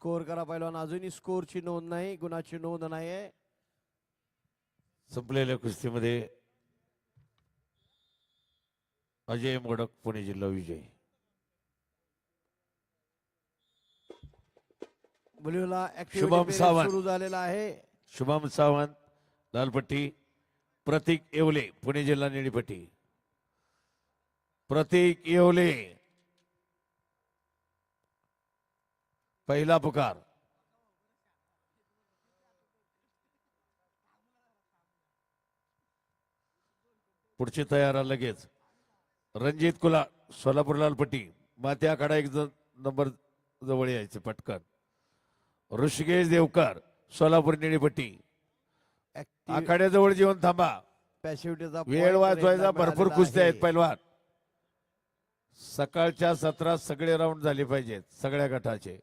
Score करा पहिलवान. अजूनही स्कोरची नोंद नाही गुणाची नोंद नाही आहे संपलेल्या कुस्तीमध्ये अजय मोडक पुणे जिल्हा विजय. ब्ल्यूला शुभम सावंत. सुरू झालेला आहे. शुभम सावंत लालपट्टी प्रतीक येवले पुणे जिल्हा निळीपट्टी. प्रतीक येवले. पहिला पुकार. पुढची तयारा लगेच. रणजित कुला सोलापूर लालपट्टी माती आखाडा एक नंबर जवळ यायचे पटकन. ऋषिकेश देवकर सोलापूर निळीपट्टी आखाड्याजवळ जेवण थांबा. पॅसिव्हिटीचा वेळ वाचवायचा भरपूर कुस्त्या आहेत पैलवान. सकाळच्या सत्रात सगळे राऊंड झाले पाहिजेत सगळ्या गटाचे.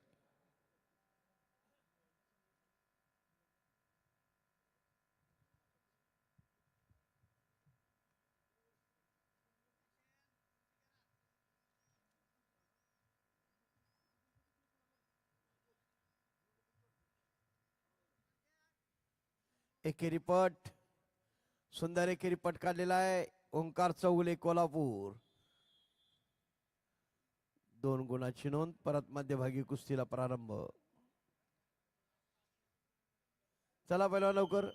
एकेरी पट सुंदर एकेरी पट काढलेला आहे. ओंकार चौगुले कोल्हापूर. दोन गुणाची नोंद. परत मध्यभागी कुस्तीला प्रारंभ. चला पहिला लवकर.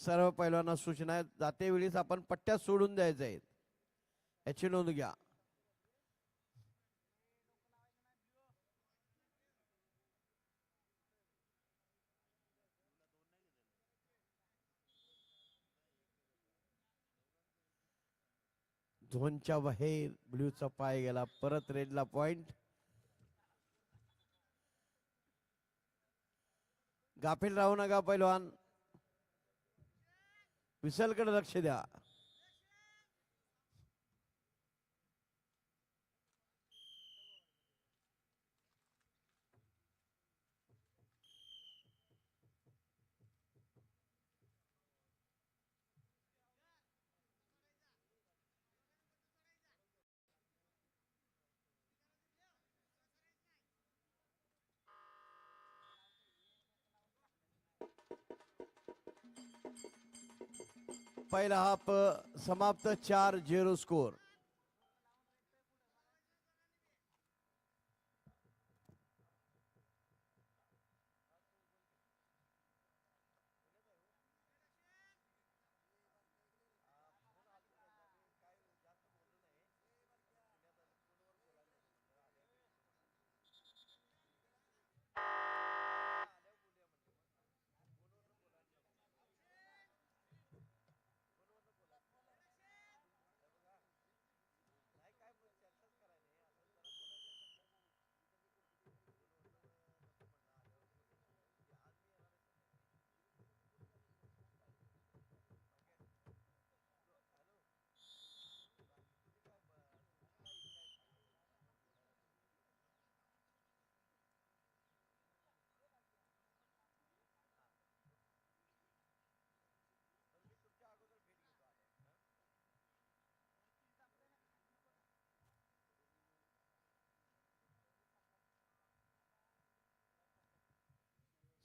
सर्व पैलवांना सूचना जाते वेळीच आपण पट्ट्या सोडून द्यायच्या आहेत. याची नोंद घ्या. झोनच्या बाहेर ब्ल्यूचा पाय गेला. परत रेडला पॉइंट. गाफील राहू नका पैलवान. विसलकडे लक्ष द्या. पहिला हाफ समाप्त चार zero score.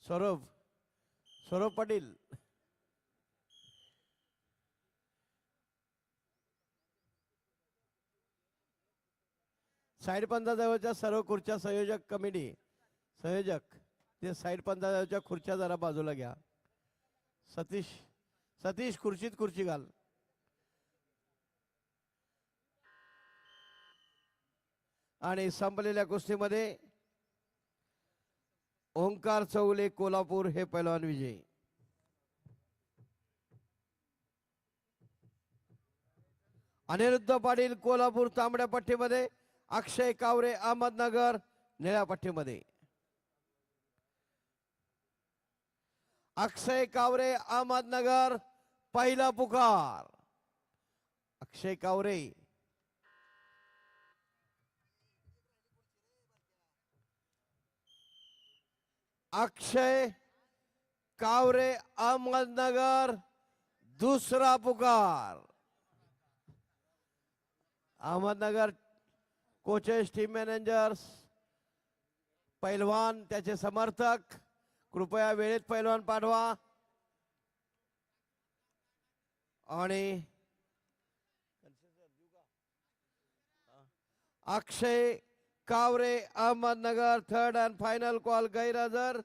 Saurabh Saurabh Patil. Side पंचाजवळच्या सर्व खुर्च्या संयोजक कमिटी संयोजक ते साईड पंचाजवळच्या खुर्च्या जरा बाजूला घ्या. सतीश सतीश खुर्चीत खुर्ची घाल. आणि संपलेल्या कुस्तीमध्ये ओंकार चौले कोल्हापूर हे पैलवान विजयी. अनिरुद्ध पाटील कोल्हापूर तांबड्या पट्टीमध्ये अक्षय कावरे अहमदनगर निळ्या पट्टीमध्ये. अक्षय कावरे अहमदनगर पहिला पुकार. अक्षय कावरे. अक्षय कावरे अहमदनगर दुसरा पुकार. अहमदनगर कोचेस टीम मॅनेजर्स पैलवान त्याचे समर्थक. कृपया वेळेत पैलवान पाठवा. आणि Akshay Kaware Ahmednagar third and final call गैरहजर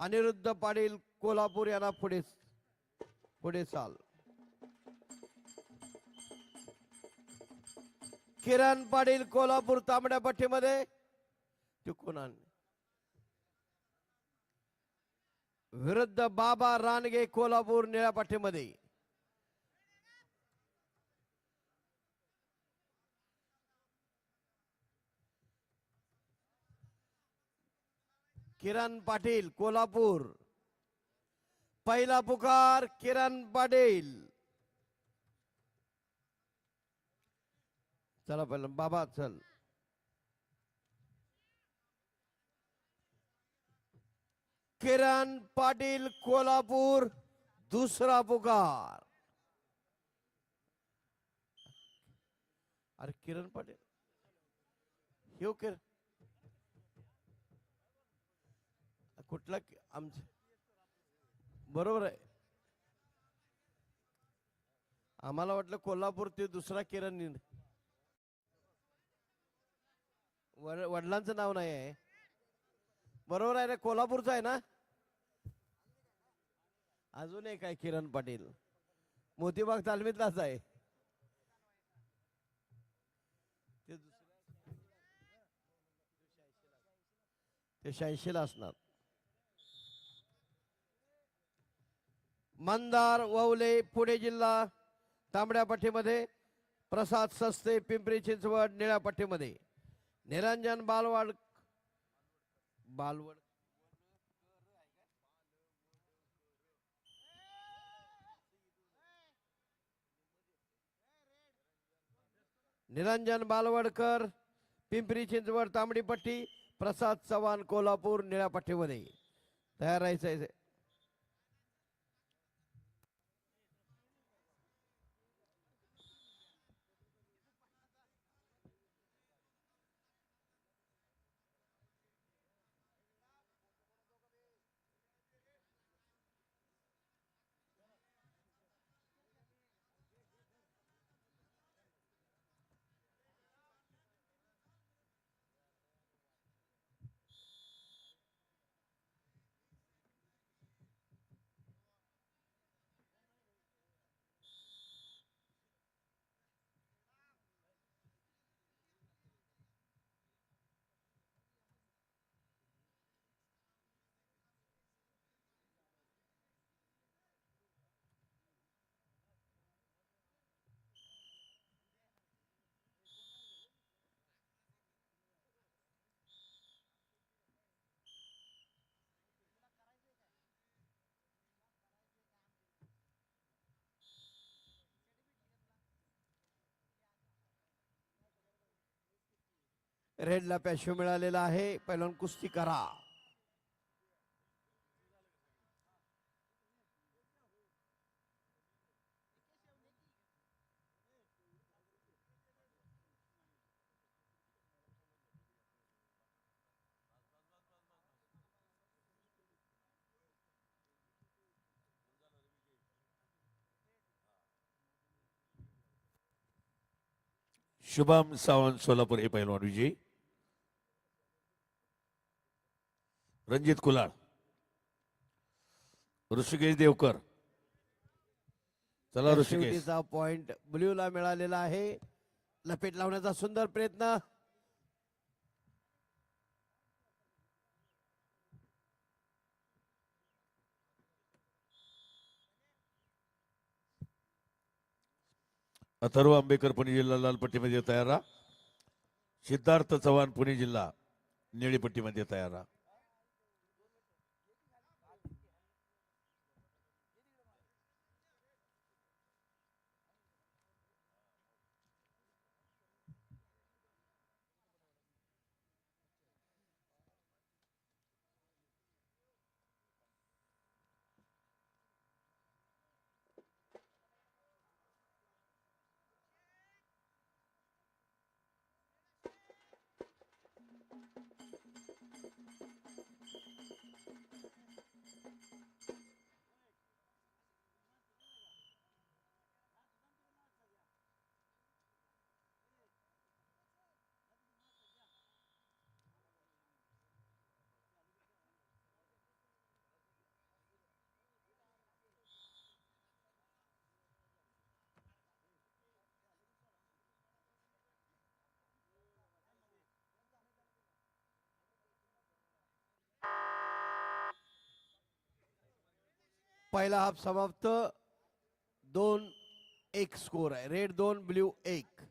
अनिरुद्ध पाटील कोल्हापूर यांना पुढे पुढे चाल. किरण पाटील कोल्हापूर तांबड्या पट्टीमध्ये चुकून विरुद्ध बाबा रानगे कोल्हापूर निळ्या पट्टीमध्ये. किरण पाटील कोल्हापूर. पहिला पुकार किरण पाटील. चला पहिलं बाबा चल. किरण पाटील कोल्हापूर दुसरा पुकार. अरे किरण पाटील. हो किरण कुठला आमचं बरोबर आहे. आम्हाला वाटलं कोल्हापूर ते दुसरा किरण नि- वड- वडिलांचं नाव नाही आहे. बरोबर आहे ना कोल्हापूरचं आहे ना? अजून एक आहे किरण पाटील. मोतीबाग तालमीतलाच आहे. ते दुसऱ्या- ते शहाऐंशीला असणार. मंदार ववले पुणे जिल्हा तांबड्या पट्टीमध्ये प्रसाद सस्ते पिंपरी चिंचवड निळ्या पट्टीमध्ये निरंजन बालवाड बालवड निरंजन बालवडकर पिंपरी चिंचवड तांबडी पट्टी प्रसाद चव्हाण कोल्हापूर निळ्या पट्टीमध्ये तयार राहायचं रेडला पॅशो मिळालेला आहे. पहिलवान कुस्ती करा. शुभम सावंत सोलापूर हे पैलवान विजयी. रणजित कुलाळ ऋषिकेश देवकर. चला ऋषिकेश. शेवटीचा पॉइंट ब्ल्यूला मिळालेला आहे. लपेट लावण्याचा सुंदर प्रयत्न. अथर्व आंबेकर पुणे जिल्हा लालपट्टीमध्ये तयार राहा. सिद्धार्थ चव्हाण पुणे जिल्हा निळीपट्टीमध्ये तयार राहा. पहिला हाफ समाप्त. दोन एक स्कोर आहे. रेड दोन ब्ल्यू एक.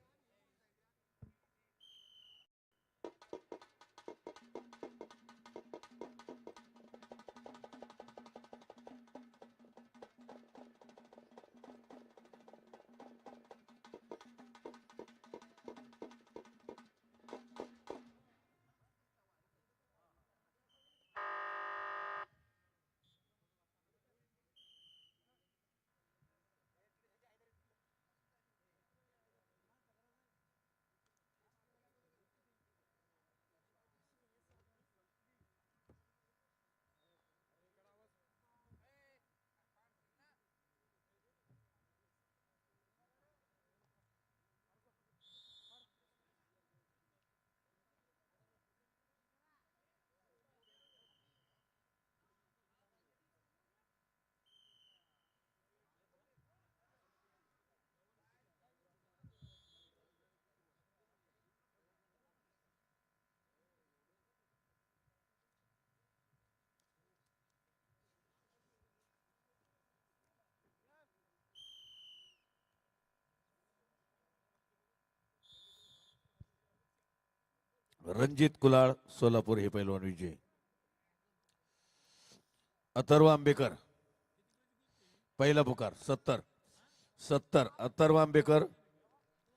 रणजित कुलाळ सोलापूर हे पैलवान विजय. अथर्व आंबेकर पहिला पुकार सत्तर. सत्तर अथर्व आंबेकर